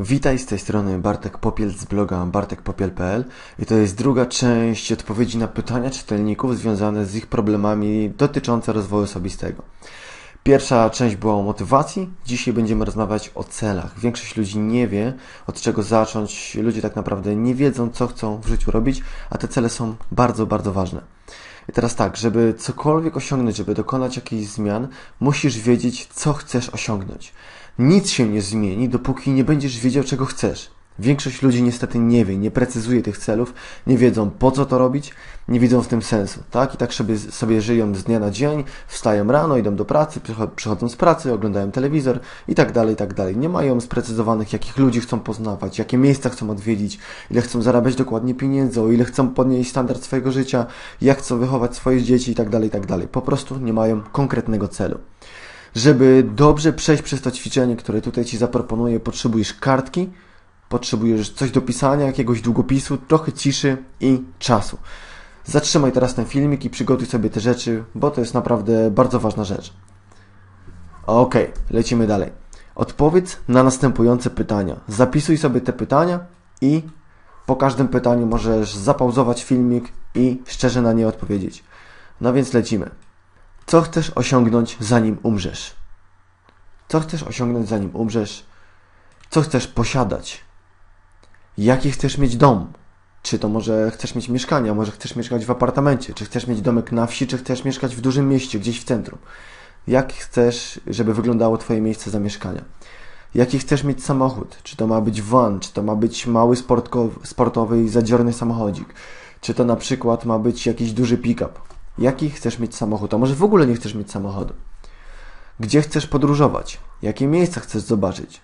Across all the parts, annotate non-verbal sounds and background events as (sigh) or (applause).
Witaj z tej strony Bartek Popiel z bloga bartekpopiel.pl i to jest druga część odpowiedzi na pytania czytelników związane z ich problemami dotyczące rozwoju osobistego. Pierwsza część była o motywacji, dzisiaj będziemy rozmawiać o celach. Większość ludzi nie wie od czego zacząć, ludzie tak naprawdę nie wiedzą co chcą w życiu robić, a te cele są bardzo, bardzo ważne. I teraz tak, żeby cokolwiek osiągnąć, żeby dokonać jakichś zmian, musisz wiedzieć co chcesz osiągnąć. Nic się nie zmieni, dopóki nie będziesz wiedział, czego chcesz. Większość ludzi niestety nie wie, nie precyzuje tych celów, nie wiedzą po co to robić, nie widzą w tym sensu, tak? I tak sobie, sobie żyją z dnia na dzień, wstają rano, idą do pracy, przychodzą z pracy, oglądają telewizor i tak dalej, i tak dalej. Nie mają sprecyzowanych, jakich ludzi chcą poznawać, jakie miejsca chcą odwiedzić, ile chcą zarabiać dokładnie pieniędzy, o ile chcą podnieść standard swojego życia, jak chcą wychować swoje dzieci i tak dalej, i tak dalej. Po prostu nie mają konkretnego celu. Żeby dobrze przejść przez to ćwiczenie, które tutaj Ci zaproponuję, potrzebujesz kartki, potrzebujesz coś do pisania, jakiegoś długopisu, trochę ciszy i czasu. Zatrzymaj teraz ten filmik i przygotuj sobie te rzeczy, bo to jest naprawdę bardzo ważna rzecz. Ok, lecimy dalej. Odpowiedz na następujące pytania. Zapisuj sobie te pytania i po każdym pytaniu możesz zapauzować filmik i szczerze na nie odpowiedzieć. No więc lecimy. Co chcesz osiągnąć zanim umrzesz? Co chcesz osiągnąć zanim umrzesz? Co chcesz posiadać? Jaki chcesz mieć dom? Czy to może chcesz mieć mieszkanie, może chcesz mieszkać w apartamencie, czy chcesz mieć domek na wsi, czy chcesz mieszkać w dużym mieście, gdzieś w centrum? Jak chcesz, żeby wyglądało Twoje miejsce zamieszkania? Jaki chcesz mieć samochód? Czy to ma być van, czy to ma być mały sportowy i zadziorny samochodzik? Czy to na przykład ma być jakiś duży pick-up? Jaki chcesz mieć samochód? A może w ogóle nie chcesz mieć samochodu? Gdzie chcesz podróżować? Jakie miejsca chcesz zobaczyć?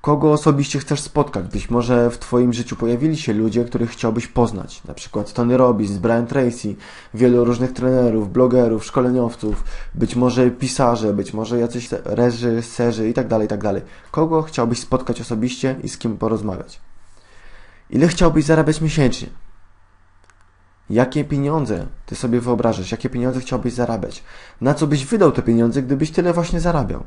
Kogo osobiście chcesz spotkać? Być może w Twoim życiu pojawili się ludzie, których chciałbyś poznać. Na przykład Tony Robbins, Brian Tracy, wielu różnych trenerów, blogerów, szkoleniowców, być może pisarze, być może jacyś reżyserzy itd., tak itd. Tak Kogo chciałbyś spotkać osobiście i z kim porozmawiać? Ile chciałbyś zarabiać miesięcznie? Jakie pieniądze ty sobie wyobrażasz? Jakie pieniądze chciałbyś zarabiać? Na co byś wydał te pieniądze, gdybyś tyle właśnie zarabiał?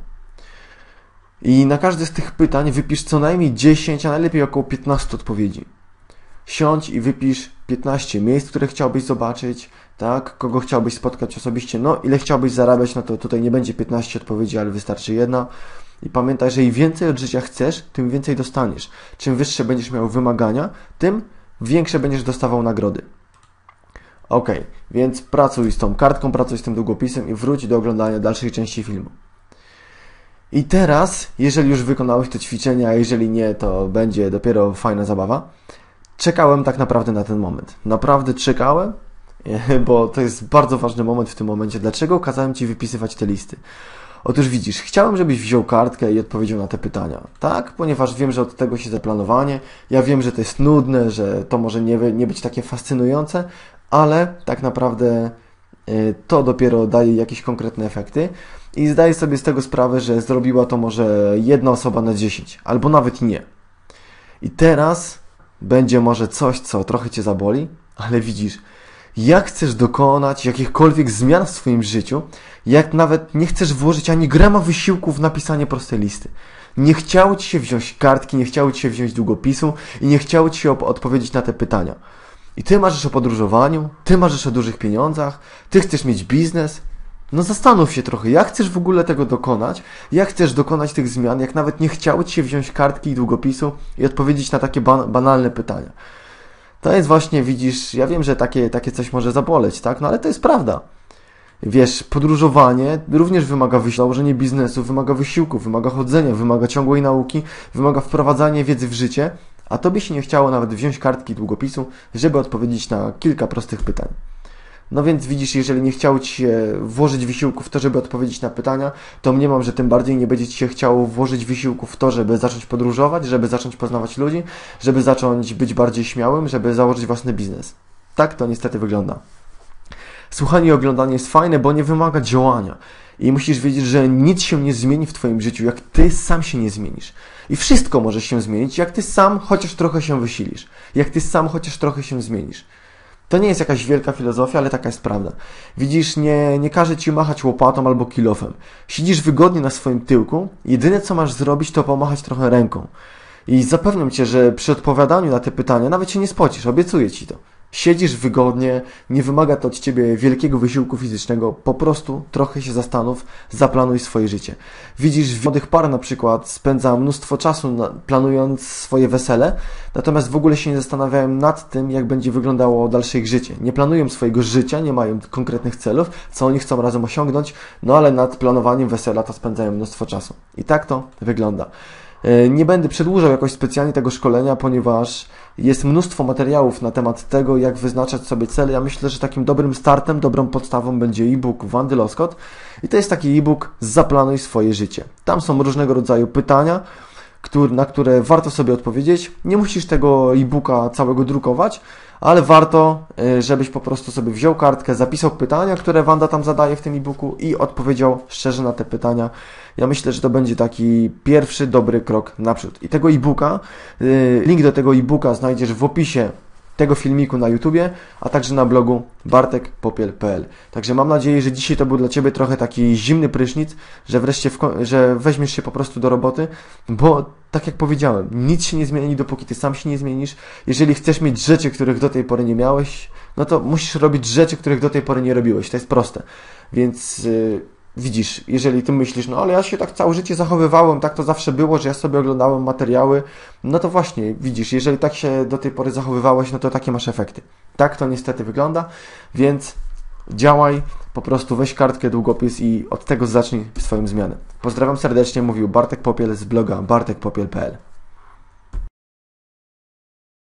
I na każde z tych pytań wypisz co najmniej 10, a najlepiej około 15 odpowiedzi. Siądź i wypisz 15 miejsc, które chciałbyś zobaczyć, tak? Kogo chciałbyś spotkać osobiście, no ile chciałbyś zarabiać, no to tutaj nie będzie 15 odpowiedzi, ale wystarczy jedna. I pamiętaj, że im więcej od życia chcesz, tym więcej dostaniesz. Czym wyższe będziesz miał wymagania, tym większe będziesz dostawał nagrody. Ok, więc pracuj z tą kartką, pracuj z tym długopisem i wróć do oglądania dalszej części filmu. I teraz, jeżeli już wykonałeś te ćwiczenia, a jeżeli nie, to będzie dopiero fajna zabawa. Czekałem tak naprawdę na ten moment. Naprawdę czekałem, (laughs) bo to jest bardzo ważny moment w tym momencie. Dlaczego kazałem Ci wypisywać te listy? Otóż widzisz, chciałem, żebyś wziął kartkę i odpowiedział na te pytania. Tak? Ponieważ wiem, że od tego się zaplanowanie. Ja wiem, że to jest nudne, że to może nie, nie być takie fascynujące, ale tak naprawdę y, to dopiero daje jakieś konkretne efekty i zdaję sobie z tego sprawę, że zrobiła to może jedna osoba na 10, albo nawet nie. I teraz będzie może coś, co trochę Cię zaboli, ale widzisz, jak chcesz dokonać jakichkolwiek zmian w swoim życiu, jak nawet nie chcesz włożyć ani grama wysiłku w napisanie prostej listy. Nie chciało Ci się wziąć kartki, nie chciało Ci się wziąć długopisu i nie chciało Ci się odpowiedzieć na te pytania. I Ty marzysz o podróżowaniu, Ty marzysz o dużych pieniądzach, Ty chcesz mieć biznes, no zastanów się trochę, jak chcesz w ogóle tego dokonać, jak chcesz dokonać tych zmian, jak nawet nie chciało Ci się wziąć kartki i długopisu i odpowiedzieć na takie ban banalne pytania. To jest właśnie, widzisz, ja wiem, że takie, takie coś może zaboleć, tak? No ale to jest prawda. Wiesz, podróżowanie również wymaga założenia biznesu, wymaga wysiłku, wymaga chodzenia, wymaga ciągłej nauki, wymaga wprowadzania wiedzy w życie, a tobie się nie chciało nawet wziąć kartki długopisu, żeby odpowiedzieć na kilka prostych pytań. No więc widzisz, jeżeli nie chciało Ci się włożyć wysiłku w to, żeby odpowiedzieć na pytania, to mniemam, że tym bardziej nie będzie Ci się chciało włożyć wysiłku w to, żeby zacząć podróżować, żeby zacząć poznawać ludzi, żeby zacząć być bardziej śmiałym, żeby założyć własny biznes. Tak to niestety wygląda. Słuchanie i oglądanie jest fajne, bo nie wymaga działania. I musisz wiedzieć, że nic się nie zmieni w Twoim życiu, jak Ty sam się nie zmienisz. I wszystko może się zmienić, jak Ty sam chociaż trochę się wysilisz. Jak Ty sam chociaż trochę się zmienisz. To nie jest jakaś wielka filozofia, ale taka jest prawda. Widzisz, nie, nie każe ci machać łopatą albo kilofem. Siedzisz wygodnie na swoim tyłku, jedyne co masz zrobić to pomachać trochę ręką. I zapewniam cię, że przy odpowiadaniu na te pytania nawet się nie spocisz, obiecuję ci to. Siedzisz wygodnie, nie wymaga to od ciebie wielkiego wysiłku fizycznego, po prostu trochę się zastanów, zaplanuj swoje życie. Widzisz, młodych par na przykład spędza mnóstwo czasu planując swoje wesele, natomiast w ogóle się nie zastanawiają nad tym, jak będzie wyglądało dalsze ich życie. Nie planują swojego życia, nie mają konkretnych celów, co oni chcą razem osiągnąć, no ale nad planowaniem wesela to spędzają mnóstwo czasu. I tak to wygląda. E, nie będę przedłużał jakoś specjalnie tego szkolenia, ponieważ jest mnóstwo materiałów na temat tego, jak wyznaczać sobie cele. Ja myślę, że takim dobrym startem, dobrą podstawą będzie e-book Wandy Loskot i to jest taki e-book Zaplanuj swoje życie. Tam są różnego rodzaju pytania, na które warto sobie odpowiedzieć. Nie musisz tego e-booka całego drukować, ale warto, e, żebyś po prostu sobie wziął kartkę, zapisał pytania, które Wanda tam zadaje w tym e-booku i odpowiedział szczerze na te pytania. Ja myślę, że to będzie taki pierwszy dobry krok naprzód. I tego e-booka, e, link do tego e-booka znajdziesz w opisie tego filmiku na YouTubie, a także na blogu bartekpopiel.pl. Także mam nadzieję, że dzisiaj to był dla Ciebie trochę taki zimny prysznic, że wreszcie że weźmiesz się po prostu do roboty, bo tak jak powiedziałem, nic się nie zmieni, dopóki Ty sam się nie zmienisz. Jeżeli chcesz mieć rzeczy, których do tej pory nie miałeś, no to musisz robić rzeczy, których do tej pory nie robiłeś. To jest proste. Więc... Yy, widzisz, jeżeli ty myślisz, no ale ja się tak całe życie zachowywałem, tak to zawsze było, że ja sobie oglądałem materiały, no to właśnie, widzisz, jeżeli tak się do tej pory zachowywałeś, no to takie masz efekty. Tak to niestety wygląda, więc działaj, po prostu weź kartkę, długopis i od tego zacznij swoją zmianę. Pozdrawiam serdecznie, mówił Bartek Popiel z bloga bartekpopiel.pl